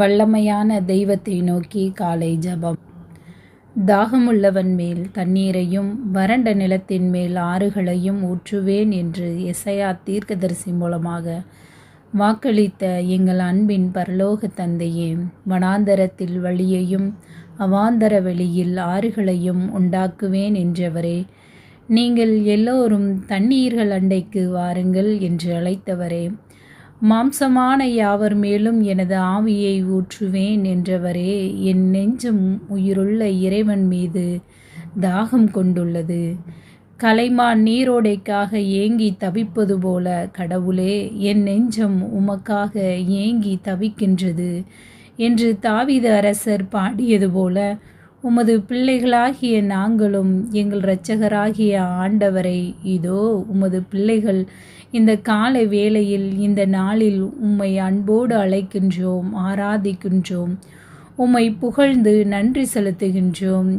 வல்லமையான தெய்வத்தை நோக்கி காலை ஜபம். தாகமுள்ளவன் மேல் தண்ணீரையும் வறண்ட நிலத்தின் மேல் ஆறுகளையும் ஊற்றுவேன் என்று எசையா தீர்க்கதரிசி மூலமாக வாக்களித்த எங்கள் அன்பின் பரலோக தந்தையே வனாந்தரத்தில் வழியையும் அவாந்தர வெளியில் ஆறுகளையும் உண்டாக்குவேன் என்றவரே நீங்கள் எல்லோரும் தண்ணீர்கள் அண்டைக்கு வாருங்கள் என்று அழைத்தவரே. மாம்சமான யாவர் மேலும் எனது ஆவியை ஊற்றுவேன் என்றவரே என் நெஞ்சம் உயிருள்ள இறைவன் மீது தாகம் கொண்டுள்ளது. கலைமான் நீரோடைக்காக ஏங்கி தவிப்பது போல கடவுளே என் நெஞ்சம் உமக்காக ஏங்கி தவிக்கின்றது என்று தாவித அரசர் பாடியது போல உமது பிள்ளைகளாகிய நாங்களும் எங்கள் இரட்சகராகிய ஆண்டவரை இதோ உமது பிள்ளைகள் இந்த காலை வேளையில் இந்த நாளில் உம்மை அன்போடு அழைக்கின்றோம் ஆராதிக்கின்றோம் உம்மை புகழ்ந்து நன்றி செலுத்துகின்றோம்.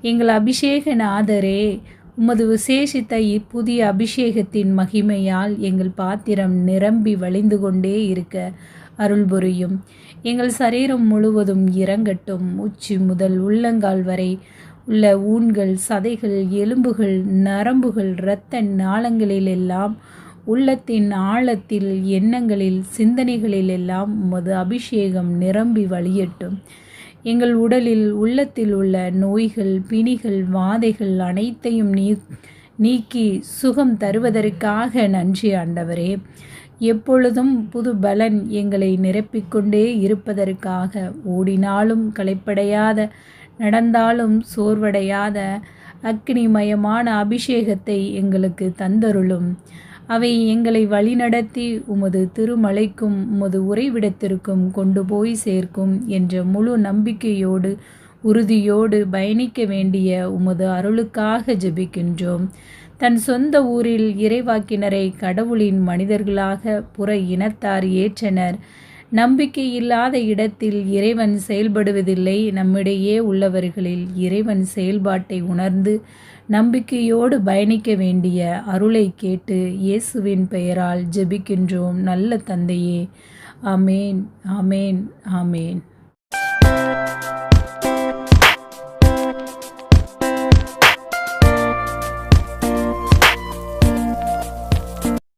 எங்கள் அபிஷேக நாதரே உமது விசேஷித்த இப்புதிய அபிஷேகத்தின் மகிமையால் எங்கள் பாத்திரம் நிரம்பி வழிந்து கொண்டே இருக்க. அருள் புரியும் எங்கள் சரீரம் முழுவதும் இறங்கட்டும். உச்சி முதல் உள்ளங்கால் வரை உள்ள ஊன்கள் சதைகள் எலும்புகள் நரம்புகள் இரத்த நாளங்களிலெல்லாம் உள்ளத்தின் ஆழத்தில் எண்ணங்களில் சிந்தனைகளில் எல்லாம் உமது அபிஷேகம் நிரம்பி வழியட்டும். எங்கள் உடலில் உள்ளத்தில் உள்ள நோய்கள் பிணிகள் வாதைகள் அனைத்தையும் நீ நீக்கி சுகம் தருவதற்காக நன்றி ஆண்டவரே. எப்பொழுதும் புது பலன் எங்களை நிரப்பிக்கொண்டே இருப்பதற்காக ஓடினாலும் களைப்படையாத நடந்தாலும் சோர்வடையாத அக்னிமயமான அபிஷேகத்தை எங்களுக்கு தந்தருளும். அவை எங்களை வழிநடத்தி உமது திருமலைக்கும் உமது உறைவிடத்திற்கும் கொண்டு போய் சேர்க்கும் என்ற முழு நம்பிக்கையோடு உறுதியோடு பயணிக்க வேண்டிய உமது அருளுக்காக ஜெபிக்கின்றோம். தன் சொந்த ஊரில் இறைவாக்கினரை கடவுளின் மனிதர்களாக புற இனத்தார் ஏற்றனர். நம்பிக்கை இல்லாத இடத்தில் இறைவன் செயல்படுவதில்லை. நம்மிடையே உள்ளவர்களில் இறைவன் செயல்பாட்டை உணர்ந்து நம்பிக்கையோடு பயணிக்க வேண்டிய அருளை கேட்டு இயேசுவின் பெயரால் ஜெபிக்கின்றோம். நல்ல தந்தையே. ஆமேன் ஆமேன் ஆமேன்.